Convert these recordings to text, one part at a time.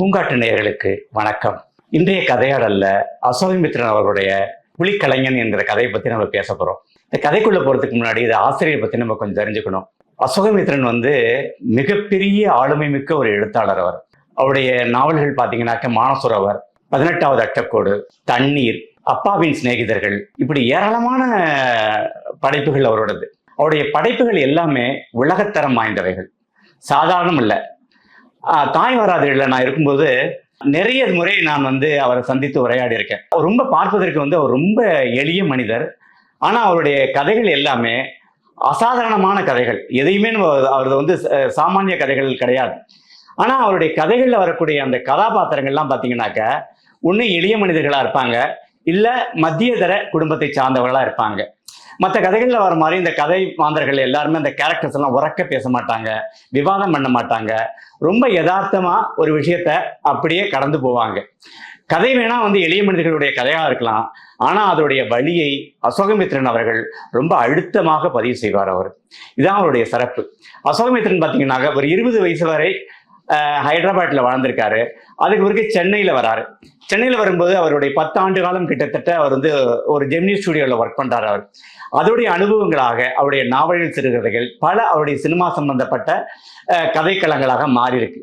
பூங்காட்டு நேயர்களுக்கு வணக்கம். இன்றைய கதையாடல்ல அசோகமித்ரன் அவர்களுடைய புலிக்கலைஞன் என்கிற கதையை பத்தி நம்ம பேச போறோம். இந்த கதைக்குள்ள போறதுக்கு முன்னாடி இது ஆசிரியரை பத்தி நம்ம கொஞ்சம் தெரிஞ்சுக்கணும். அசோகமித்ரன் வந்து மிகப்பெரிய ஆளுமை மிக்க ஒரு எழுத்தாளர் அவர். அவருடைய நாவல்கள் பார்த்தீங்கன்னாக்க மானசுரவர் பதினெட்டாவது அட்டக்கோடு தண்ணீர் அப்பாவின் சிநேகிதர்கள் இப்படி ஏராளமான படைப்புகள் அவரோடது அவருடைய படைப்புகள் எல்லாமே உலகத்தரம் வாய்ந்தவைகள். சாதாரணம் இல்லை. தாய் வராதீர்கள் நான் இருக்கும்போது நிறைய முறை நான் வந்து அவரை சந்தித்து உரையாடி இருக்கேன் அவர் ரொம்ப பார்ப்பதற்கு வந்து அவர் ரொம்ப எளிய மனிதர். ஆனால் அவருடைய கதைகள் எல்லாமே அசாதாரணமான கதைகள். எதையுமே நம்ம அவரது வந்து ச- சாமானிய கதைகள் கிடையாது. ஆனால் அவருடைய கதைகளில் வரக்கூடிய அந்த கதாபாத்திரங்கள்லாம் பார்த்தீங்கன்னாக்க ஒன்று எளிய மனிதர்களாக இருப்பாங்க. இல்லை மத்தியதர குடும்பத்தை சார்ந்தவர்களாக இருப்பாங்க. மற்ற கதைகளில் வர மாதிரி இந்த கதை மாந்தர்கள் எல்லாருமே அந்த கேரக்டர்ஸ் எல்லாம் உறக்க பேச மாட்டாங்க விவாதம் பண்ண மாட்டாங்க. ரொம்ப யதார்த்தமா ஒரு விஷயத்த அப்படியே கடந்து போவாங்க. கதை வேணா வந்து எளிய மனிதர்களுடைய கதையா இருக்கலாம். ஆனா அதோடைய வழியை அசோகமித்ரன் அவர்கள் ரொம்ப அழுத்தமாக பதிவு செய்வார் அவர். இதான் அவருடைய சிறப்பு. அசோகமித்ரன் பார்த்தீங்கன்னாக்க ஒரு இருபது வயசு வரை ஹைதராபாத்தில் வளர்ந்துருக்காரு வாழ்ந்திருக்காரு. அதுக்கு பிறகு சென்னையில் வராரு. சென்னையில் வரும்போது அவருடைய பத்து ஆண்டு காலம் கிட்டத்தட்ட அவர் வந்து ஒரு ஜெமினி ஸ்டுடியோவில் ஒர்க் பண்ணுறாரு அவர். அதோடைய அனுபவங்களாக அவருடைய நாவல் சிறுகதைகள் பல அவருடைய சினிமா சம்பந்தப்பட்ட கதைக்களங்களாக மாறியிருக்கு.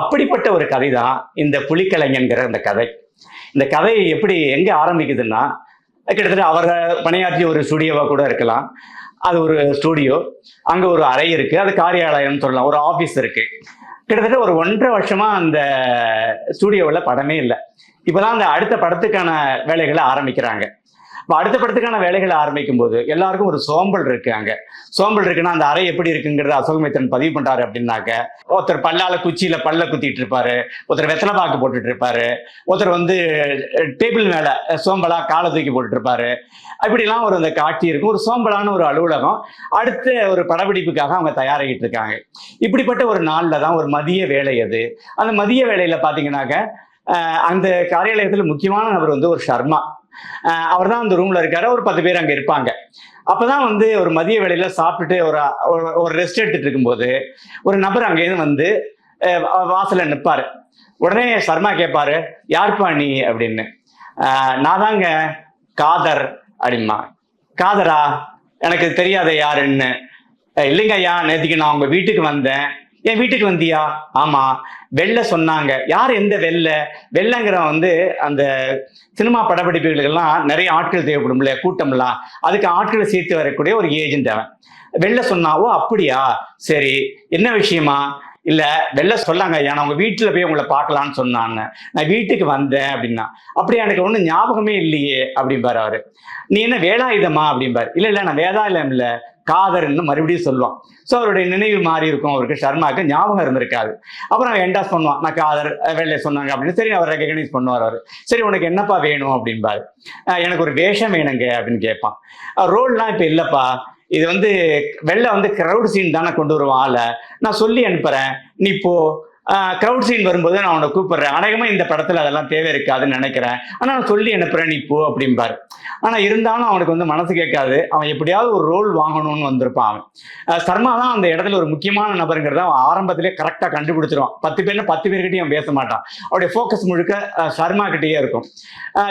அப்படிப்பட்ட ஒரு கதை தான் இந்த புலிக்கலைஞன்கிற அந்த கதை. இந்த கதை எப்படி எங்க ஆரம்பிக்குதுன்னா கிட்டத்தட்ட அவர் பணியாற்றிய ஒரு ஸ்டுடியோவாக கூட இருக்கலாம். அது ஒரு ஸ்டூடியோ அங்க ஒரு அறை இருக்கு. அது காரியாலயம்னு சொல்லலாம். ஒரு ஆபீஸ் இருக்கு. கிட்டத்தட்ட ஒரு ஒன்றரை வருஷமா அந்த ஸ்டூடியோவில் படமே இல்லை. இப்போதான் அந்த அடுத்த படத்துக்கான வேலைகளை ஆரம்பிக்கிறாங்க. இப்போ அடுத்த படத்துக்கான வேலைகளை ஆரம்பிக்கும் போது எல்லாருக்கும் ஒரு சோம்பல் இருக்கு அங்க. சோம்பல் இருக்குன்னா அந்த அறை எப்படி இருக்குங்கிறத அசோகமித்தன் பதிவு பண்றாரு அப்படின்னாக்க ஒருத்தர் பல்லால குச்சியில பல்ல குத்திட்டு இருப்பாரு. ஒருத்தர் வெத்தலை பாக்கு போட்டுட்டு இருப்பாரு. ஒருத்தர் வந்து டேபிள் மேல சோம்பலா காலை தூக்கி போட்டுட்டு இருப்பாரு. இப்படிலாம் ஒரு அந்த காட்சி இருக்கும். ஒரு சோம்பலான ஒரு அலுவலகம். அடுத்த ஒரு படப்பிடிப்புக்காக அவங்க தயாராகிட்டு இருக்காங்க. இப்படிப்பட்ட ஒரு நாளில் தான் ஒரு மதிய வேலை அது. அந்த மதிய வேலையில் பார்த்தீங்கன்னாக்க அந்த காரியாலயத்தில் முக்கியமான நபர் வந்து ஒரு சர்மா அவர் தான் அந்த ரூம்ல இருக்காரு. ஒரு பத்து பேர் அங்க இருப்பாங்க. அப்பதான் வந்து ஒரு மதிய வேலையில் சாப்பிட்டுட்டு ஒரு ஒரு- ரெஸ்ட் எடுத்துட்டு இருக்கும்போது ஒரு நபர் அங்கேருந்து வந்து வாசலில் நிற்பாரு உடனே சர்மா கேட்பாரு யார்ப்பா நீ? அப்படின்னு. நான் தாங்க காதர். அப்படிமா காதரா எனக்கு தெரியாத யாருன்னு. இல்லைங்க ஐயா நேற்றுக்கு நான் உங்கள் வீட்டுக்கு வந்தேன். என் வீட்டுக்கு வந்தியா? ஆமா. வெள்ளை சொன்னாங்க. யார் எந்த வெள்ளை வெள்ளைங்கிறவன் வந்து அந்த சினிமா படப்பிடிப்புகளுக்கெல்லாம் நிறைய ஆட்கள் தேவைப்படும்ல கூட்டம்லாம். அதுக்கு ஆட்களை சேர்த்து வரக்கூடிய ஒரு ஏஜென்ட் அவன். வெளில சொன்னா ஓ அப்படியா? சரி. என்ன விஷயமா? இல்லை வெளில சொல்லாங்க ஐயா நான் உங்கள் வீட்டில் போய் உங்களை பார்க்கலான்னு சொன்னாங்க. நான் வீட்டுக்கு வந்தேன் அப்படின்னா அப்படி எனக்கு ஒன்றும் ஞாபகமே இல்லையே அப்படிம்பார் அவர். நீ என்ன வேலாயுதமா அப்படிம்பாரு. இல்லை இல்லை நான் வேதாயுதம் இல்லை காதர்ன்னு மறுபடியும் சொல்லுவான். ஸோ அவருடைய நினைவு மாறி இருக்கும் அவருக்கு ஷர்மாவுக்கு ஞாபகம் இருந்திருக்காது. அப்புறம் அவன் என்டாஸ் பண்ணுவான் நான் காதர் வெளில சொன்னாங்க அப்படின்னு. சரி அவர் ரெகனைஸ் பண்ணுவார் அவர். சரி உனக்கு என்னப்பா வேணும் அப்படின்பாரு எனக்கு ஒரு வேஷம் வேணுங்க அப்படின்னு கேட்பான். ரோல்லாம் இப்போ இல்லைப்பா. இது வந்து வெளில வந்து க்ரௌட் சீன் தானே கொண்டு வருவான் ஆளை. நான் சொல்லி அனுப்புகிறேன் நீ போ. க்ரௌட் சீன் வரும்போது நான் உன்னை கூப்பிடுறேன். அநேகமாக இந்த படத்தில் அதெல்லாம் தேவை இருக்காதுன்னு நினைக்கிறேன். ஆனால் நான் சொல்லி அனுப்புறேன் நீ போ அப்படிம்பாரு. ஆனால் இருந்தாலும் அவனுக்கு வந்து மனசு கேட்காது. அவன் எப்படியாவது ஒரு ரோல் வாங்கணும்னு வந்திருப்பான் அவன். சர்மா தான் அந்த இடத்துல ஒரு முக்கியமான நபருங்கிறத அவன் ஆரம்பத்திலே கரெக்டாக கண்டுபிடிச்சிருவான். பத்து பேர்ல பத்து பேர்கிட்டையும் அவன் பேச மாட்டான். அவருடைய ஃபோக்கஸ் முழுக்க சர்மா கிட்டேயே இருக்கும்.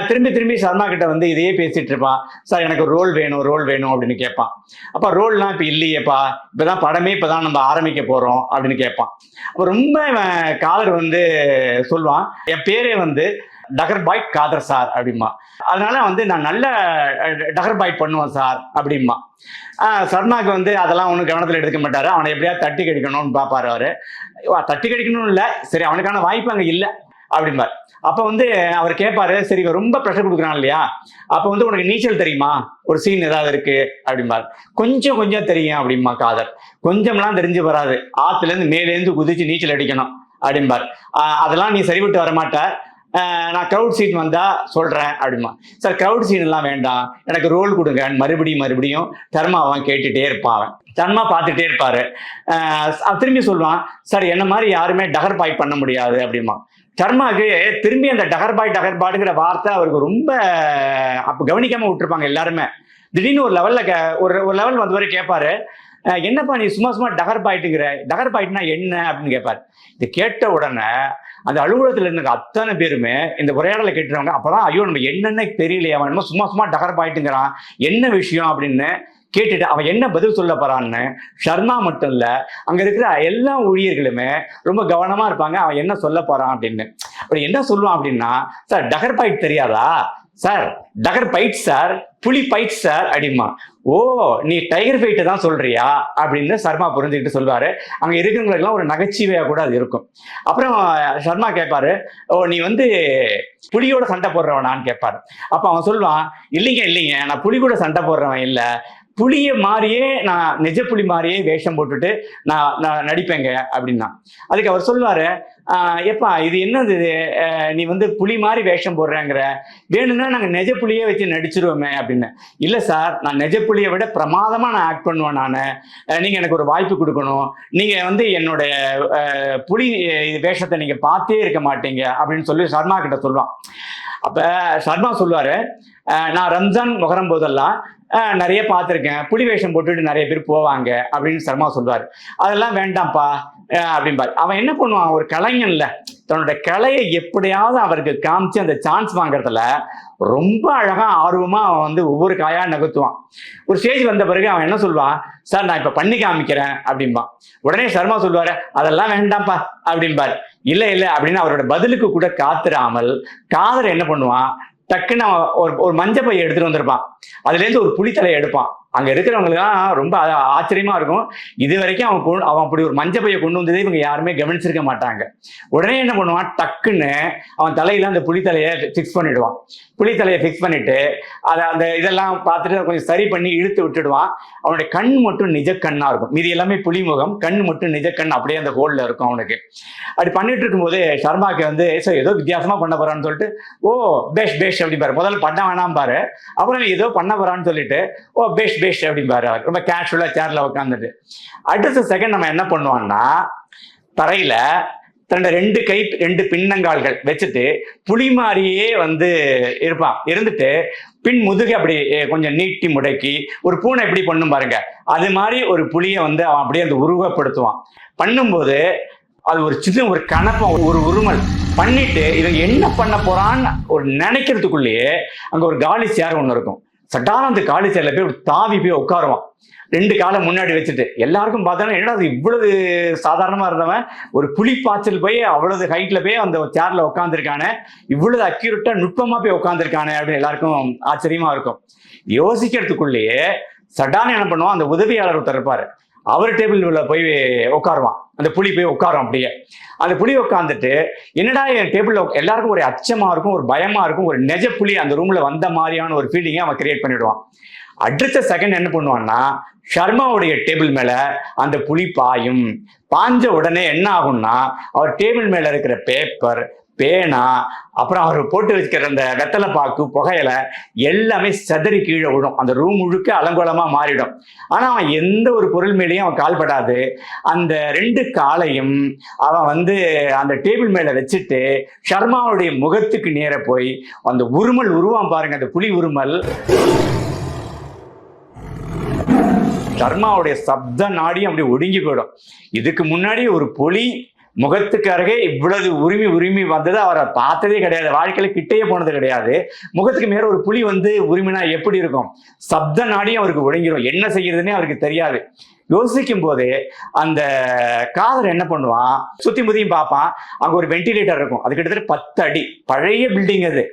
திரும்பி திரும்பி சர்மா கிட்ட வந்து இதையே பேசிட்டு இருப்பான். சார் எனக்கு ஒரு ரோல் வேணும் ரோல் வேணும் அப்படின்னு கேட்பான். அப்ப ரோல்லாம் இப்போ இல்லையேப்பா. இப்பதான் படமே இப்பதான் நம்ம ஆரம்பிக்க போறோம் அப்படின்னு கேட்பான். அப்ப ரொம்ப காதர் வந்து சொல்லுவான் என் பேரே வந்து டகர் பாய் காதர் சார் அப்படிமா அதனால வந்து நான் நல்ல டகர் பாய் பண்ணுவேன் சார் அப்படிமா சர்மாக்கு வந்து அதெல்லாம் ஒன்றும் கவனத்தில் எடுக்க மாட்டார். அவனை எப்படியாவது தட்டி கடிக்கணும்னு பார்ப்பார் அவர். தட்டி கடிக்கணும்னு இல்லை. சரி அவனுக்கான வாய்ப்பு அங்கே இல்லை. அப்படிம்பார். அப்போ வந்து அவர் கேட்பாரு சரி இவன் ரொம்ப ப்ரெஷர் கொடுக்குறான் இல்லையா? அப்போ வந்து உனக்கு நீச்சல் தெரியுமா? ஒரு சீன் ஏதாவது இருக்கு? அப்படிம்பார். கொஞ்சம் கொஞ்சம் தெரியும் அப்படிம்பா காதர். கொஞ்சம்லாம் தெரிஞ்சு வராது. ஆத்துலேருந்து மேலேருந்து குதிச்சு நீச்சல் அடிக்கணும் அப்படிம்பார். அதெல்லாம் நீ சரிவிட்டு வரமாட்ட நான் க்ரௌட் சீன் வந்தால் சொல்கிறேன் அப்படிமா சார் க்ரௌட் சீன் எல்லாம் வேண்டாம். எனக்கு ரோல் கொடுங்க மறுபடியும் மறுபடியும் தர்மா அவன் கேட்டுகிட்டே இருப்பான் அவன். தர்மா பார்த்துட்டே இருப்பாரு. திரும்பி சொல்லுவான் சார் என்ன மாதிரி யாருமே டகர் பாய் பண்ண முடியாது அப்படிமா சர்மாவுக்கு திரும்பி அந்த டகர்பாய் டகர்பாடுங்கிற வார்த்தை அவருக்கு ரொம்ப அப்போ கவனிக்காமல் விட்டுருப்பாங்க எல்லாருமே. திடீர்னு ஒரு லெவல்ல ஒரு ஒரு லெவல் வந்து வரை கேட்பாரு என்னப்பா நீ சும்மா சும்மா டகர் பாயிட்டுங்கிற டகர் பாயிட்னா என்ன? அப்படின்னு கேட்பார் இது கேட்ட உடனே அந்த அலுவலகத்தில் இருந்த அத்தனை பேருமே இந்த உரையாடலை கேட்டுருவாங்க. அப்போதான் ஐயோ நம்ம என்னென்ன தெரியலையே அவன் என்னமோ சும்மா சும்மா டகர் பாயிட்டுங்கிறான் என்ன விஷயம்? அப்படின்னு கேட்டுட்டு அவன் என்ன பதில் சொல்ல போறான்னு ஷர்மா மட்டும் இல்லை அங்கே இருக்கிற எல்லா ஊழியர்களுமே ரொம்ப கவனமாக இருப்பாங்க அவன் என்ன சொல்ல போறான் அப்படின்னு. அப்படி என்ன சொல்லுவான் அப்படின்னா சார் டகர் பாயிட் தெரியாதா? சார் டகர் பைட் சார் புலி பைட் சார் அப்படிமா ஓ நீ டைகர் ஃபைட்டு தான் சொல்றியா? அப்படின்னு சர்மா புரிஞ்சுக்கிட்டு சொல்லுவாரு. அங்கே இருக்கிறவங்களுக்குலாம் ஒரு நகைச்சுவையாக கூட அது இருக்கும். அப்புறம் சர்மா கேட்பாரு ஓ நீ வந்து புலியோட சண்டை போடுறவனான்னு கேட்பாரு. அப்போ அவன் சொல்லுவான் இல்லைங்க இல்லைங்க நான் புலி கூட சண்டை போடுறவன் இல்லை. புளிய மாதிரியே நான் நிஜ புலி மாதிரியே வேஷம் போட்டுட்டு நான் நான் நடிப்பேங்க அப்படின்னா. அதுக்கு அவர் சொல்லுவாரு எப்பா இது என்னது? இது? நீ வந்து புலி மாதிரி வேஷம் போடுறேங்கிற. வேணும்னா நாங்கள் நெஜ புலியே வச்சு நடிச்சிருவோமே அப்படின்னு. இல்லை சார் நான் நெஜ புலியை விட பிரமாதமாக நான் ஆக்ட் பண்ணுவேன் நான். நீங்கள் எனக்கு ஒரு வாய்ப்பு கொடுக்கணும். நீங்கள் வந்து என்னோட புலி வேஷத்தை நீங்கள் பார்த்தே இருக்க மாட்டீங்க அப்படின்னு சொல்லி சர்மா கிட்ட சொல்லுவான். அப்போ சர்மா சொல்லுவார் நான் ரம்ஜான் முகரம் போதெல்லாம் நிறைய பார்த்துருக்கேன். புலி வேஷம் போட்டுட்டு நிறைய பேர் போவாங்க அப்படின்னு சர்மா சொல்லுவார் அதெல்லாம் வேண்டாம்ப்பா அப்படின்பார் அப்படிம்பார். அவன் என்ன பண்ணுவான்? ஒரு கலைஞன்ல தன்னோட கலையை எப்படியாவது அவருக்கு காமிச்சு அந்த சான்ஸ் வாங்குறதுல ரொம்ப அழகா ஆர்வமா அவன் வந்து ஒவ்வொரு காயா நகர்த்துவான். ஒரு ஸ்டேஜ் வந்த பிறகு அவன் என்ன சொல்லுவான்? சார் நான் இப்ப பண்ணி காமிக்கிறேன் அப்படிம்பான். உடனே சர்மா சொல்லுவாரு அதெல்லாம் வேண்டாம்ப்பா அப்படிம்பார். இல்லை இல்லை அப்படின்னு அவரோட பதிலுக்கு கூட காத்திராமல் காதர் என்ன பண்ணுவான்? டக்குன்னு அவன் ஒரு ஒரு மஞ்சள் பையை எடுத்துட்டு வந்திருப்பான். அதுல இருந்து ஒரு புளித்தலையை எடுப்பான். அங்க இருக்கிறவங்களுக்குலாம் ரொம்ப ஆச்சரியமாக ஆச்சரியமா இருக்கும். இது வரைக்கும் அவன் கொண்டு- அவன் அப்படி ஒரு மஞ்சள் பையை கொண்டு வந்ததே இவங்க யாருமே கவனிச்சிருக்க மாட்டாங்க. உடனே என்ன பண்ணுவான்? டக்குன்னு அவன் தலையில அந்த புளித்தலையை ஃபிக்ஸ் பண்ணிடுவான். புளித்தலையை ஃபிக்ஸ் பண்ணிட்டு அதை அந்த இதெல்லாம் பார்த்துட்டு கொஞ்சம் சரி பண்ணி இழுத்து விட்டுடுவான். அவனுடைய கண் மட்டும் நிஜ கண்ணா இருக்கும். மீதி எல்லாமே புலிமுகம். கண் மட்டும் நிஜ கண் அப்படியே அந்த ஹோல்ல இருக்கும் அவனுக்கு. அப்படி பண்ணிட்டு இருக்கும்போது சர்மாக்கு வந்து "சரி, ஏதோ வித்தியாசமா பண்ண போறான்னு சொல்லிட்டு ஓ பேஷ் பேஷ் அப்படி பாரு. முதல்ல பண்ண வேணாம் பாரு. அப்புறம் ஏதோ பண்ண போறான்னு சொல்லிட்டு ஓ பேஷ் பேஸ்ட் அப்படிம்பாரு அவர் ரொம்ப கேஷுவலாக சேரில் உட்காந்துட்டு அடுத்த செகண்ட் நம்ம என்ன பண்ணுவான்னா தரையில் தன்னோட ரெண்டு கை ரெண்டு பின்னங்கால்கள் வச்சுட்டு புளி மாதிரியே வந்து இருப்பான். இருந்துட்டு பின் முதுகை அப்படி கொஞ்சம் நீட்டி முடக்கி ஒரு பூனை எப்படி பண்ணும் பாருங்க. அது மாதிரி ஒரு புளியை வந்து அவன் அப்படியே அந்த உருவப்படுத்துவான். பண்ணும்போது அது ஒரு சின்ன ஒரு கணப்பம் ஒரு உருமல் பண்ணிட்டு இவன் என்ன பண்ண போறான்னு ஒரு நினைக்கிறதுக்குள்ளேயே அங்கே ஒரு காலி சேர் ஒன்று இருக்கும். சட்டான அந்த காலி சேர்ல போய் ஒரு தாவி போய் உட்காருவான். ரெண்டு காலை முன்னாடி வச்சுட்டு எல்லாருக்கும் பார்த்தோன்னா என்னடா அது இவ்வளவு சாதாரணமா இருந்தவன்? ஒரு புலி பாய்ச்சல் போய் அவ்வளவு ஹைட்ல போய் அந்த சேர்ல உட்காந்துருக்கானே இவ்வளவு அக்யூரட்டா நுட்பமா போய் உட்காந்துருக்கானே அப்படின்னு எல்லாருக்கும் ஆச்சரியமா இருக்கும். யோசிக்கிறதுக்குள்ளேயே சடான என்ன பண்ணுவான்? அந்த உதவியாளர் ஒருத்தர் இருப்பாரு. அவர் டேபிள் உள்ள போய் உட்காருவான். அந்த புலி போய் உட்காரும் அப்படியே. அந்த புலி உட்காந்துட்டு என்னடா என் டேபிள்ல எல்லாருக்கும் ஒரு அச்சமா இருக்கும் ஒரு பயமா இருக்கும் ஒரு நெஜ புலி அந்த ரூம்ல வந்த மாதிரியான ஒரு ஃபீலிங்கை அவன் கிரியேட் பண்ணிடுவான். அடுத்த செகண்ட் என்ன பண்ணுவான்னா ஷர்மாவுடைய டேபிள் மேல அந்த புலி பாயும். பாஞ்ச உடனே என்ன ஆகும்னா அவர் டேபிள் மேல இருக்கிற பேப்பர் பேனா அப்புறம் அவர் போட்டு வச்சுக்கிற அந்த வெத்தலை பாக்கு புகையில எல்லாமே செதறி கீழே விடும் அந்த ரூம் முழுக்க அலங்கோலமா மாறிடும். ஆனா அவன் எந்த ஒரு பொருள் மேலேயும் அவன் கால்படாது. அந்த ரெண்டு காலையும் அவன் வந்து அந்த டேபிள் மேல வச்சுட்டு ஷர்மாவுடைய முகத்துக்கு நேர போய் அந்த உருமல் உருவான் பாருங்க அந்த புலி உருமல். ஷர்மாவுடைய சப்த நாடியும் அப்படி ஒடுங்கி போயிடும். இதுக்கு முன்னாடி ஒரு புலி முகத்துக்கு அருகே இவ்வளவு உரிமை உரிமை வந்தது அவரை பார்த்ததே கிடையாது. வாழ்க்கையில கிட்டேயே போனது கிடையாது. முகத்துக்கு மேல ஒரு புலி வந்து உரிமைனா எப்படி இருக்கும்? சப்த நாடியும் அவருக்கு ஒடுங்கிரும். என்ன செய்யறதுன்னே அவருக்கு தெரியாது. யோசிக்கும் போதே அந்த காதல் என்ன பண்ணுவான்? சுத்தி முதியும் பார்ப்பான். அங்க ஒரு வென்டிலேட்டர் இருக்கும். அது கிட்டத்தட்ட பத்து அடி. பழைய பில்டிங் அது.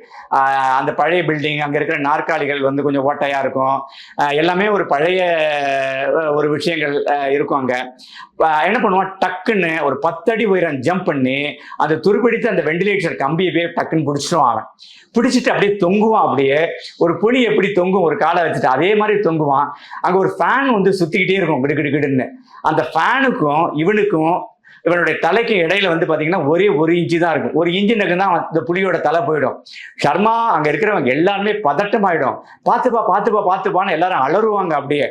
அந்த பழைய பில்டிங் அங்க இருக்கிற நாற்காலிகள் வந்து கொஞ்சம் ஓட்டையா இருக்கும். எல்லாமே ஒரு பழைய ஒரு விஷயங்கள் இருக்கும் அங்க. என்ன பண்ணுவான்? டக்குன்னு ஒரு பத்தடி உயரம் ஜம்ப் பண்ணி அந்த துருப்பிடித்து அந்த வெண்டிலேட்டர் கம்பியை போய் டக்குன்னு பிடிச்சிடுவான் அவன். பிடிச்சிட்டு அப்படியே தொங்குவான் அப்படியே. ஒரு புலி எப்படி தொங்கும்? ஒரு காலை வச்சுட்டு அதே மாதிரி தொங்குவான். அங்கே ஒரு ஃபேன் வந்து சுத்திக்கிட்டே இருக்கும் கிடு கிடு கிடுன்னு. அந்த ஃபேனுக்கும் இவனுக்கும் இவனுடைய தலைக்கு இடையில வந்து பாத்தீங்கன்னா ஒரே ஒரு இன்ச்சு தான் இருக்கும். ஒரு இன்ச்சு தான் இந்த புலியோட தலை போயிடும். சர்மா அங்க இருக்கிறவங்க எல்லாருமே பதட்டமாயிடும். பார்த்துப்பா பார்த்துப்பா பார்த்துப்பான்னு எல்லாரும் அலறுவாங்க அப்படியே.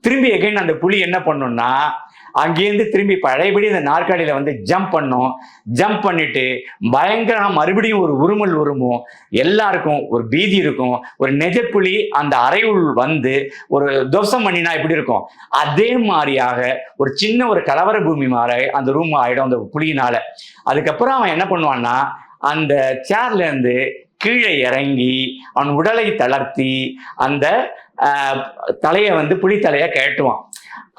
திரும்பி எகைன் அந்த புலி என்ன பண்ணும்னா அங்கேருந்து திரும்பி பழையபடி இந்த நாற்காலியில் வந்து ஜம்ப் பண்ணும். ஜம்ப் பண்ணிட்டு பயங்கரமாக மறுபடியும் ஒரு உருமல் உருமும். எல்லாருக்கும் ஒரு பீதி இருக்கும். ஒரு நெஜப்புலி அந்த அறையுள் வந்து ஒரு தோசம் பண்ணினா எப்படி இருக்கும்? அதே மாதிரியாக ஒரு சின்ன ஒரு கலவர பூமி மாதிரி அந்த ரூம் ஆகிடும் அந்த புலியினால. அதுக்கப்புறம் அவன் என்ன பண்ணுவான்னா அந்த சேர்லேருந்து கீழே இறங்கி அவன் உடலை தளர்த்தி அந்த தலையை வந்து புலி தலையை கழட்டுவான்.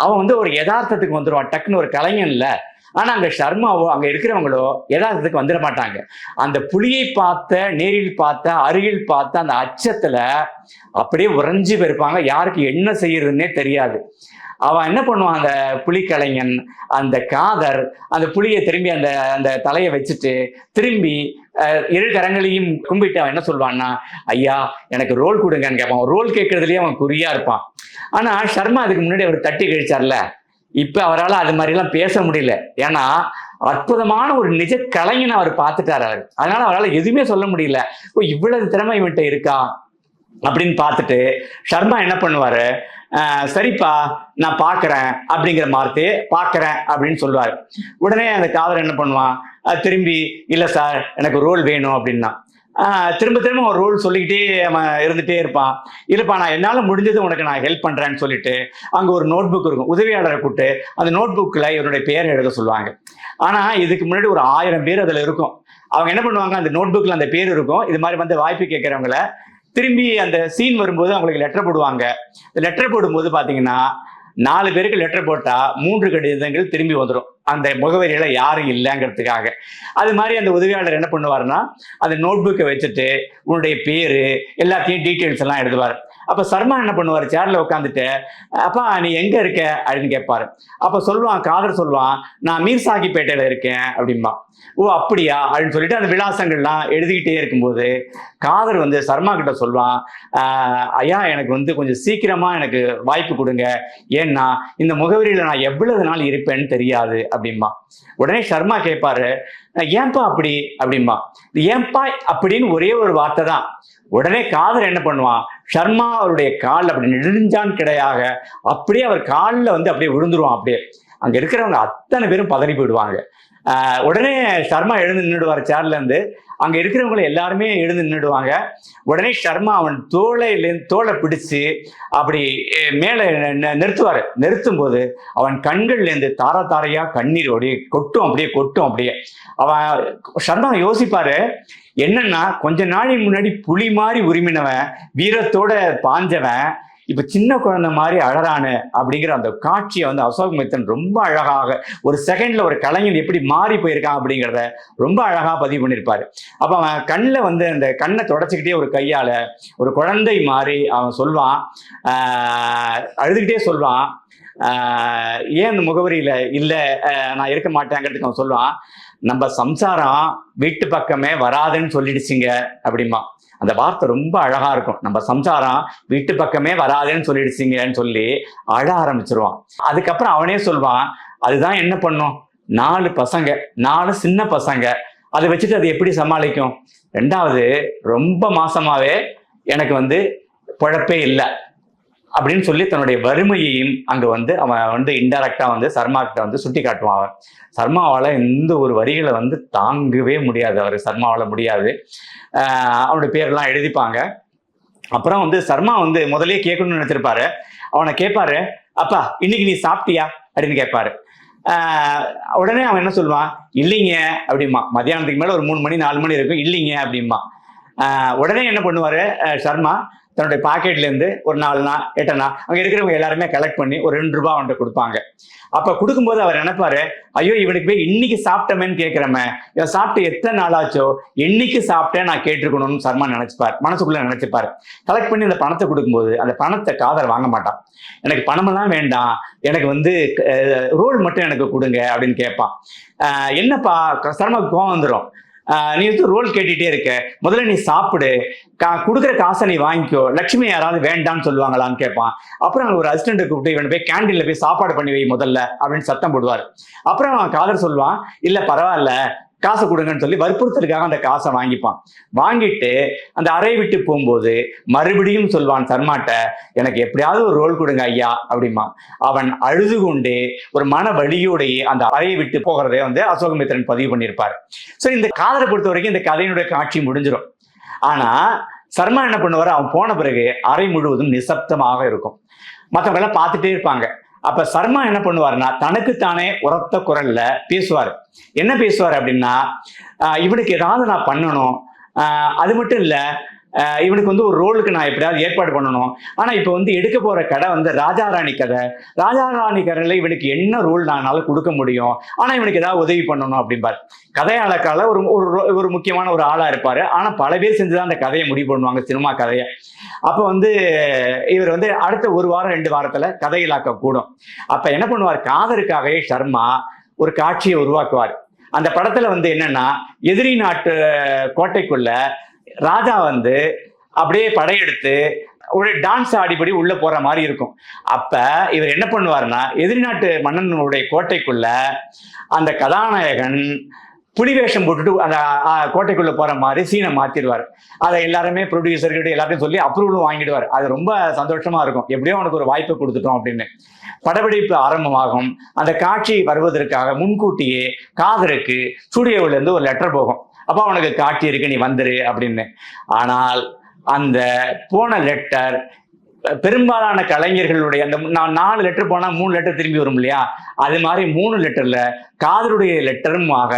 அவன் வந்து ஒரு யதார்த்தத்துக்கு வந்துடுவான் டக்குன்னு ஒரு கலைஞன் இல்லை. ஆனா அங்க சர்மாவோ அங்க இருக்கிறவங்களோ யதார்த்தத்துக்கு வந்துட மாட்டாங்க. அந்த புலியை பார்த்த நேரில் பார்த்த அருகில் பார்த்த அந்த அச்சத்துல அப்படியே உறைஞ்சு போயிருப்பாங்க. யாருக்கு என்ன செய்யறதுன்னே தெரியாது. அவன் என்ன பண்ணுவான் அந்த புலிக்கலைஞன் அந்த காதர் அந்த புலியை திரும்பி அந்த அந்த தலையை வச்சுட்டு திரும்பி இரு கரங்களையும் கும்பிட்டு அவன் என்ன சொல்வான்னா ஐயா எனக்கு ரோல் கொடுங்கன்னு கேட்பான் ரோல் கேட்கறதுலயே அவன் குறியா இருப்பான். ஆனா சர்மா அதுக்கு முன்னாடி அவர் தட்டி கழிச்சார்ல. இப்ப அவரால் அது மாதிரிலாம் பேச முடியல. ஏன்னா அற்புதமான ஒரு நிஜ கலைஞனை அவர் பார்த்துட்டார் அவர். அதனால அவரால் எதுவுமே சொல்ல முடியல. ஓ இவ்வளவு திறமை இவன்கிட்ட இருக்கா? அப்படின்னு பார்த்துட்டு சர்மா என்ன பண்ணுவாரு? சரிப்பா நான் பார்க்கறேன் அப்படிங்கிற வார்த்தையை பார்க்கறேன் அப்படின்னு சொல்லுவார். உடனே அந்த காதல் என்ன பண்ணுவான்? திரும்பி இல்லை சார் எனக்கு ரோல் வேணும் அப்படின்னா. திரும்ப திரும்ப ஒரு ரோல் சொல்லிக்கிட்டே அவன் இருந்துட்டே இருப்பான். இல்லைப்பா நான் என்னால் முடிஞ்சது உனக்கு நான் ஹெல்ப் பண்ணுறேன்னு சொல்லிட்டு அங்கே ஒரு நோட் புக் இருக்கும். உதவியாளரை கூப்பிட்டு அந்த நோட் புக்கில் இவருடைய பெயரை எழுத சொல்லுவாங்க. ஆனால் இதுக்கு முன்னாடி ஒரு ஆயிரம் பேர் அதில் இருக்கும். அவங்க என்ன பண்ணுவாங்க? அந்த நோட் புக்கில் அந்த பேர் இருக்கும். இது மாதிரி வந்து வாய்ப்பு கேட்குறவங்கள திரும்பி அந்த சீன் வரும்போது அவங்களுக்கு லெட்டர் போடுவாங்க. லெட்டர் போடும்போது பார்த்தீங்கன்னா நாலு பேருக்கு லெட்டர் போட்டால் மூன்று கடிதங்கள் திரும்பி வந்துடும் அந்த முகவரியில் யாரும் இல்லைங்கிறதுக்காக. அது மாதிரி அந்த உதவியாளர் என்ன பண்ணுவாருன்னா அந்த நோட் புக்கை வச்சுட்டு உன்னுடைய பேர் எல்லாத்தையும் டீட்டெயில்ஸ் எல்லாம் எழுதுவார். அப்போ சர்மா என்ன பண்ணுவார்? சேரில் உட்காந்துட்டு அப்பா நீ எங்கே இருக்க? அப்படின்னு கேட்பாரு. அப்போ சொல்லுவான் காதர் சொல்லுவான் நான் மீர் சாகிப்பேட்டையில் இருக்கேன் அப்படின்பா ஓ அப்படியா? அப்படின்னு சொல்லிட்டு அந்த விலாசங்கள்லாம் எழுதிக்கிட்டே இருக்கும்போது காதர் வந்து சர்மா கிட்ட சொல்லுவான் ஐயா எனக்கு வந்து கொஞ்சம் சீக்கிரமாக எனக்கு வாய்ப்பு கொடுங்க. ஏன்னா இந்த முகவரியில் நான் எவ்வளவு நாள் இருப்பேன்னு தெரியாது அப்படிம்பா. உடனே சர்மா கேட்பாரு ஏன்பா அப்படி? அப்படிம்பா. ஏன்பா? அப்படின்னு ஒரே ஒரு வார்த்தை தான். உடனே காதர் என்ன பண்ணுவான் ஷர்மா அவருடைய கால் அப்படி நெடுஞ்சான் கிடையாக அப்படியே அவர் காலில் வந்து அப்படியே விழுந்துருவான் அப்படியே. அங்கே இருக்கிறவங்க அத்தனை பேரும் பதறி போயிடுவாங்க. உடனே சர்மா எழுந்து நின்றுடுவார் சேர்லேருந்து அங்கே இருக்கிறவங்களை எல்லாருமே எழுந்து நின்றுடுவாங்க உடனே சர்மா அவன் தோலையிலேருந்து தோலை பிடிச்சு அப்படி மேலே நிறுத்துவார். நிறுத்தும் போது அவன் கண்கள்லேருந்து தார தாரையாக கண்ணீர் அப்படியே கொட்டும் அப்படியே கொட்டும் அப்படியே. அவன் சர்மா யோசிப்பார் என்னன்னா கொஞ்ச நாளைக்கு முன்னாடி புலி மாதிரி உரிமினவன் வீரத்தோட பாஞ்சவன் இப்ப சின்ன குழந்தை மாதிரி அழறானு அப்படிங்கிற அந்த காட்சியை வந்து அசோக் மித்தன் ரொம்ப அழகாக ஒரு செகண்ட்ல ஒரு கலைஞன் எப்படி மாறி போயிருக்கான் அப்படிங்கிறத ரொம்ப அழகா பதிவு பண்ணியிருப்பாரு அப்ப அவன் கண்ணில் வந்து அந்த கண்ணை தொடச்சிக்கிட்டே ஒரு கையால ஒரு குழந்தை மாதிரி அவன் சொல்வான். அழுதுகிட்டே சொல்வான். ஏன் அந்த முகவரியில இல்லை? நான் இருக்க மாட்டேங்கிறதுக்கு அவன் சொல்லுவான் நம்ம சம்சாரம் வீட்டு பக்கமே வராதுன்னு சொல்லிடுச்சுங்க அப்படிமா அந்த வார்த்தை ரொம்ப அழகா இருக்கும். நம்ம சம்சாரம் வீட்டு பக்கமே வராதுன்னு சொல்லிடுச்சிங்கன்னு சொல்லி அழ ஆரம்பிச்சிருவான். அதுக்கப்புறம் அவனே சொல்வான் அதுதான் என்ன பண்ணும்? நாலு பசங்க நாலு சின்ன பசங்க. அதை வச்சுட்டு அது எப்படி சமாளிக்கும்? ரெண்டாவது ரொம்ப மாசமாவே எனக்கு வந்து குழப்பே இல்லை. அப்படின்னு சொல்லி தன்னுடைய வறுமையையும் அங்கே வந்து அவன் வந்து இன்டெரக்டாக வந்து சர்மா கிட்ட வந்து சுட்டி காட்டுவான் அவன். சர்மாவால் எந்த ஒரு வரிகளை வந்து தாங்கவே முடியாது அவர். சர்மாவால் முடியாது. அவனுடைய பேரெல்லாம் எழுதிப்பாங்க. அப்புறம் வந்து சர்மா வந்து முதலே கேட்கணும்னு நினைச்சிருப்பாரு. அவனை கேட்பாரு அப்பா இன்னைக்கு நீ சாப்பிட்டியா? அப்படின்னு கேட்பாரு. உடனே அவன் என்ன சொல்லுவான்? இல்லைங்க அப்படிமா மதியானத்துக்கு மேலே ஒரு மூணு மணி நாலு மணி இருக்கும். இல்லைங்க அப்படிமா உடனே என்ன பண்ணுவாரு? சர்மா தன்னுடைய பாக்கெட்லேருந்து ஒரு நாலுனா எட்டனா அங்கே இருக்கிறவங்க எல்லாருமே கலெக்ட் பண்ணி ஒரு ரெண்டு ரூபா அவன்கிட்ட கொடுப்பாங்க. அப்போ கொடுக்கும்போது அவர் நினைப்பாரு ஐயோ இவனுக்கு போய் இன்னைக்கு சாப்பிட்டமேன்னு கேட்குறமே இவன் சாப்பிட்டு எத்தனை நாளாச்சோ என்னைக்கு சாப்பிட்டேன் நான் கேட்டிருக்கணும்னு சர்மா நினைச்சுப்பார். மனசுக்குள்ள நினைச்சுப்பார். கலெக்ட் பண்ணி அந்த பணத்தை கொடுக்கும்போது அந்த பணத்தை காதர் வாங்க மாட்டான். எனக்கு பணமெல்லாம் வேண்டாம். எனக்கு வந்து ரோல் மட்டும் எனக்கு கொடுங்க அப்படின்னு கேட்பான். என்னப்பா சர்மாவுக்கு கோவம் வந்துடும் நீ வந்து ரோல் கேட்டுட்டே இருக்க. முதல்ல நீ சாப்பிடு. கா கொடுக்குற காசை நீ வாங்கிக்கோ. லட்சுமி யாராவது வேண்டாம்னு சொல்லுவாங்களான்னு கேட்பான் அப்புறம் அவங்க ஒரு அசிஸ்டன்ட் கூப்பிட்டு இவனை போய் கேண்டீன்ல போய் சாப்பாடு பண்ணி வை முதல்ல அப்படின்னு சத்தம் போடுவார். அப்புறம் அவன் காதர் சொல்லுவான். இல்லை பரவாயில்ல. காசை கொடுங்கன்னு சொல்லி வற்புறுத்தலுக்காக அந்த காசை வாங்கிப்பான். வாங்கிட்டு அந்த அறை விட்டு போகும்போது மறுபடியும் சொல்வான் சர்மாட்ட எனக்கு எப்படியாவது ஒரு ரோல் கொடுங்க ஐயா அப்படிமா அவன் அழுது கொண்டே ஒரு மன வழியோடையே அந்த அறையை விட்டு போகிறதை வந்து அசோகமித்திரன் பதிவு பண்ணியிருப்பார். ஸோ இந்த காதலை பொறுத்த வரைக்கும் இந்த கதையினுடைய காட்சி முடிஞ்சிடும் ஆனா சர்மா என்ன பண்ணுவார்? அவன் போன பிறகு அறை முழுவதும் நிசப்தமாக இருக்கும். மற்றவங்க எல்லாம் பார்த்துட்டே இருப்பாங்க. அப்ப சர்மா என்ன பண்ணுவாருன்னா தனக்குத்தானே உரத்த குரல்ல பேசுவார். என்ன பேசுவார் அப்படின்னா இவனுக்கு ஏதாவது நான் பண்ணணும். அது மட்டும் இல்லை இவனுக்கு வந்து ஒரு ரோலுக்கு நான் எப்படியாவது ஏற்பாடு பண்ணணும். ஆனால் இப்போ வந்து எடுக்க போகிற கடை வந்து ராஜாராணி கதை ராஜாராணி கதையில் இவனுக்கு என்ன ரோல் நானால கொடுக்க முடியும்? ஆனால் இவனுக்கு ஏதாவது உதவி பண்ணணும் அப்படிம்பார் கதையாளக்கால ஒரு ஒரு ஒரு முக்கியமான ஒரு ஆளாக இருப்பார். ஆனால் பல பேர் செஞ்சுதான் அந்த கதையை முடிவு பண்ணுவாங்க சினிமா கதையை. அப்போ வந்து இவர் வந்து அடுத்த ஒரு வாரம் ரெண்டு வாரத்தில் கதையிலாக்க கூடும் அப்போ என்ன பண்ணுவார்? காதலுக்காகவே சர்மா ஒரு காட்சியை உருவாக்குவார். அந்த படத்துல வந்து என்னன்னா எதிரி நாட்டு கோட்டைக்குள்ள ராஜா வந்து அப்படியே படையெடுத்து ஒரு டான்ஸ் ஆடிபடி உள்ள போற மாதிரி இருக்கும். அப்ப இவர் என்ன பண்ணுவாருன்னா எதிரி நாட்டு மன்னனுடைய கோட்டைக்குள்ள அந்த கதாநாயகன் புலி வேஷம் போட்டுட்டு அந்த கோட்டைக்குள்ளே கோட்டைக்குள்ள போற மாதிரி சீனை மாத்திடுவார். அதை எல்லாருமே ப்ரொடியூசர்கிட்ட எல்லாத்தையும் சொல்லி அப்ரூவலும் வாங்கிடுவார். அது ரொம்ப சந்தோஷமா இருக்கும். எப்படியோ அவனுக்கு ஒரு வாய்ப்பு கொடுத்துட்டோம் அப்படின்னு. படப்பிடிப்பு ஆரம்பமாகும். அந்த காட்சி வருவதற்காக முன்கூட்டியே காதருக்கு ஸ்டுடியோவிலேருந்து ஒரு லெட்டர் போகும். அப்போ அவனுக்கு காட்டியிருக்கு இருக்கு நீ வந்துரு அப்படின்னு. ஆனால் அந்த போன லெட்டர் பெரும்பாலான கலைஞர்களுடைய அந்த நான் நாலு லெட்டர் போனால் மூணு லெட்டர் திரும்பி வரும் இல்லையா? அது மாதிரி மூணு லெட்டர்ல காதலுடைய லெட்டருமாக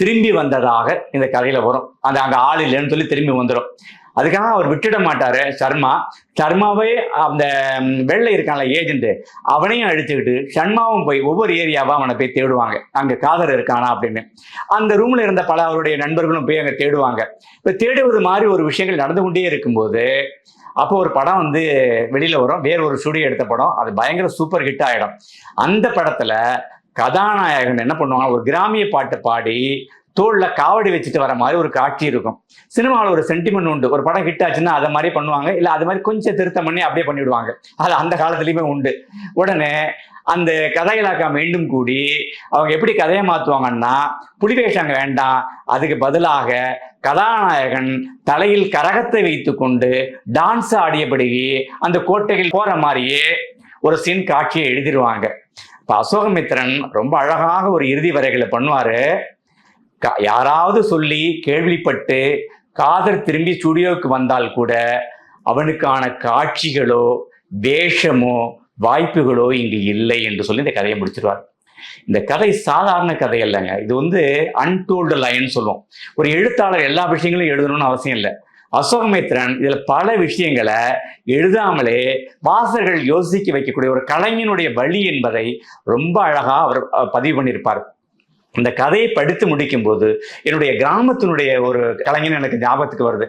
திரும்பி வந்ததாக இந்த கதையில வரும். அந்த அங்க ஆள் இல்லைன்னு சொல்லி திரும்பி வந்துடும் அதுக்காக அவர் விட்டுட மாட்டாரு சர்மா. சர்மாவே அந்த வெள்ளை இருக்கான்ல ஏஜென்ட் அவனையும் அழிச்சுக்கிட்டு சர்மாவும் போய் ஒவ்வொரு ஏரியாவா அவனை போய் தேடுவாங்க. அங்க காதல் இருக்கானா அப்படின்னு. அந்த ரூம்ல இருந்த பல அவருடைய நண்பர்களும் போய் அங்க தேடுவாங்க. இப்ப தேடுவது மாதிரி ஒரு விஷயங்கள் நடந்து கொண்டே இருக்கும்போது அப்போ ஒரு படம் வந்து வெளியில வரும். வேற ஒரு ஸ்டுடியோ எடுத்த படம். அது பயங்கர சூப்பர் ஹிட் ஆயிடும். அந்த படத்துல கதாநாயகன் என்ன பண்ணுவாங்க ஒரு கிராமிய பாட்டு பாடி தோளில் காவடி வச்சுட்டு வர மாதிரி ஒரு காட்சி இருக்கும். சினிமாவில் ஒரு சென்டிமெண்ட் உண்டு. ஒரு படம் ஹிட் ஆச்சுன்னா அதை மாதிரி பண்ணுவாங்க. இல்லை அது மாதிரி கொஞ்சம் திருத்தம் பண்ணி அப்படியே பண்ணிவிடுவாங்க அது அந்த காலத்துலேயுமே உண்டு. உடனே அந்த கதைகளாக்கா மீண்டும் கூடி அவங்க எப்படி கதையை மாற்றுவாங்கன்னா புலிவேஷங்க வேண்டாம் அதுக்கு பதிலாக கதாநாயகன் தலையில் கரகத்தை வைத்துக்கொண்டு டான்ஸ் ஆடியபடி அந்த கோட்டையில் போகிற மாதிரியே ஒரு சீன் காட்சியை எழுதிடுவாங்க. இப்போ அசோகமித்திரன் ரொம்ப அழகாக ஒரு இறுதி வரைகளை பண்ணுவார். யாராவது சொல்லி கேள்விப்பட்டு காதர் திரும்பி ஸ்டுடியோவுக்கு வந்தால் கூட அவனுக்கான காட்சிகளோ வேஷமோ வாய்ப்புகளோ இங்கு இல்லை என்று சொல்லி இந்த கதையை முடிச்சிருவார். இந்த கதை சாதாரண கதை இல்லைங்க இது வந்து அன்டோல்டு லைன் சொல்லுவோம். ஒரு எழுத்தாளர் எல்லா விஷயங்களும் எழுதணும்னு அவசியம் இல்லை. அசோகமித்ரன் இதில் பல விஷயங்களை எழுதாமலே வாசகர்கள் யோசிக்க வைக்கக்கூடிய ஒரு கலைஞனுடைய வழி என்பதை ரொம்ப அழகாக அவர் பதிவு பண்ணியிருப்பார். இந்த கதையை படித்து முடிக்கும் போது என்னுடைய கிராமத்தினுடைய ஒரு கலைஞன் எனக்கு ஞாபகத்துக்கு வருது.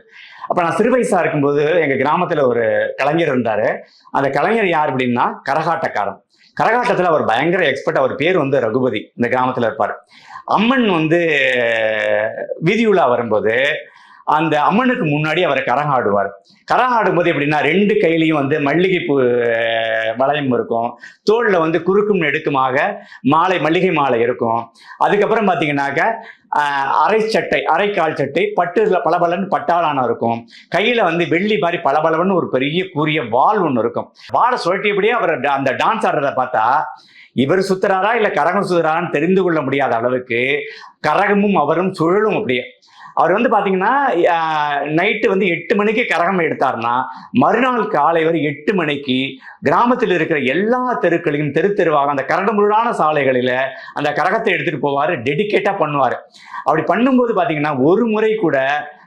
அப்போ நான் சிறு வயசாக இருக்கும்போது எங்கள் கிராமத்தில் ஒரு கலைஞர் இருந்தார். அந்த கலைஞர் யார் அப்படின்னா கரகாட்டக்காரன். கரகாட்டத்தில் அவர் பயங்கர எக்ஸ்பர்ட் அவர் பேர் வந்து ரகுபதி. இந்த கிராமத்தில் இருப்பார். அம்மன் வந்து வீதியுலா வரும்போது அந்த அம்மனுக்கு முன்னாடி அவர் கரகம் ஆடுவார் கரகம் ஆடும்போது எப்படின்னா ரெண்டு கையிலையும் வந்து மல்லிகைப்பூ வளையம் இருக்கும். தோளில் வந்து குறுக்கும் நெடுக்குமாக மாலை மல்லிகை மாலை இருக்கும். அதுக்கப்புறம் பார்த்தீங்கன்னாக்க அரை சட்டை அரைக்கால் சட்டை பட்டுல பளபளன்னு பட்டாளான இருக்கும். கையில வந்து வெள்ளி மாதிரி பளபளவன்னு ஒரு பெரிய கூரிய வால் ஒன்று இருக்கும். வாழை சுழட்டியபடியே அவர் அந்த டான்ஸ் ஆடுறத பார்த்தா இவர் சுத்துறாரா இல்லை கரகம் சுத்துறாரான்னு தெரிந்து கொள்ள முடியாத அளவுக்கு கரகமும் அவரும் சுழலும் அப்படியே. அவர் வந்து பாத்தீங்கன்னா நைட்டு வந்து எட்டு மணிக்கு கரகம் எடுத்தாருன்னா மறுநாள் காலை வரை எட்டு மணிக்கு கிராமத்தில் இருக்கிற எல்லா தெருக்களையும் தெரு தெருவாக அந்த கரடுமுரடான சாலைகளில அந்த கரகத்தை எடுத்துட்டு போவார் டெடிகேட்டா பண்ணுவார். அப்படி பண்ணும்போது பாத்தீங்கன்னா ஒரு முறை கூட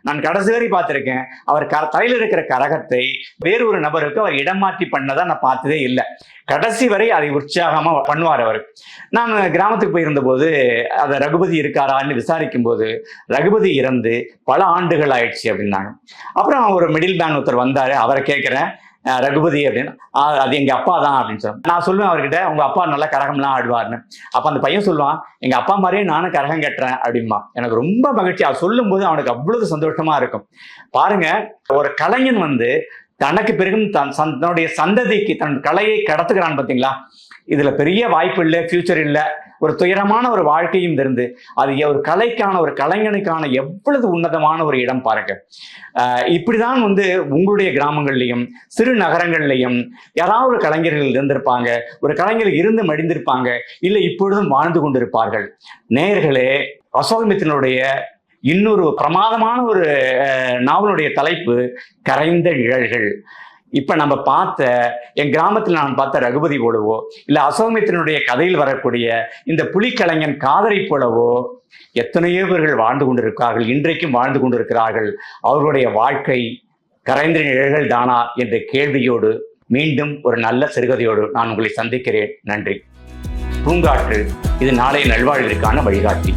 நான் கடைசி வரை பார்த்துருக்கேன். அவர் க தலையில் இருக்கிற கரகத்தை வேறு ஒரு நபருக்கு அவர் இடம் மாற்றி பண்ணதை நான் பார்த்ததே இல்லை. கடைசி வரை அதை உற்சாகமாக பண்ணுவார் அவர். நான் கிராமத்துக்கு போயிருந்தபோது அதை ரகுபதி இருக்காரான்னு விசாரிக்கும் போது ரகுபதி இறந்து பல ஆண்டுகள் ஆயிடுச்சு அப்படின்னாங்க. அப்புறம் ஒரு மிடில் மேன் ஒருத்தர் வந்தார். அவரை கேட்குறேன் ரகுபதி அப்படின்னு. அது எங்கள் அப்பா தான் அப்படின்னு சொல்லுவேன் நான் சொல்லுவேன் அவர்கிட்ட உங்கள் அப்பா நல்லா கரகம்லாம் ஆடுவார்னு. அப்போ அந்த பையன் சொல்லுவான் எங்கள் அப்பா மாதிரியே நானும் கரகம் கட்டுறேன் அப்படிம்பா. எனக்கு ரொம்ப மகிழ்ச்சி. அவர் சொல்லும்போது அவனுக்கு அவ்வளவு சந்தோஷமா இருக்கும். பாருங்க ஒரு கலைஞன் வந்து தனக்கு பிறகும் தன் சந்- தன்னுடைய சந்ததிக்கு தன் கலையை கடத்துக்கிறான் பார்த்தீங்களா இதுல பெரிய வாய்ப்பு இல்லை ஃபியூச்சர் இல்லை. ஒரு துயரமான ஒரு வாழ்க்கையும் இருந்து அது ஒரு கலைக்கான ஒரு கலைஞனுக்கான எவ்வளவு உன்னதமான ஒரு இடம் பாருங்க. ஆஹ் இப்படிதான் வந்து உங்களுடைய கிராமங்கள்லையும் சிறு நகரங்கள்லையும் யாராவது ஒரு கலைஞர்கள் இருந்திருப்பாங்க. ஒரு கலைஞர் இருந்து மடிந்திருப்பாங்க. இல்லை இப்பொழுதும் வாழ்ந்து கொண்டிருப்பார்கள். நேர்களே அசோகமித்தினுடைய இன்னொரு பிரமாதமான ஒரு நாவலுடைய தலைப்பு கரைந்த நிழல்கள். இப்ப நம்ம பார்த்த என் கிராமத்தில் நான் பார்த்த ரகுபதி போலவோ இல்ல அசோகமித்தினுடைய கதையில் வரக்கூடிய இந்த புலிக்கலைஞன் காதலை போலவோ எத்தனையோ பேர்கள் வாழ்ந்து கொண்டிருக்கிறார்கள் இன்றைக்கும் வாழ்ந்து கொண்டிருக்கிறார்கள். அவர்களுடைய வாழ்க்கை கரைந்த நிழல்கள் தானா என்ற கேள்வியோடு மீண்டும் ஒரு நல்ல சிறுகதையோடு நான் உங்களை சந்திக்கிறேன். நன்றி. பூங்காற்று இது நாளைய நல்வாழ்விற்கான வழிகாட்டி.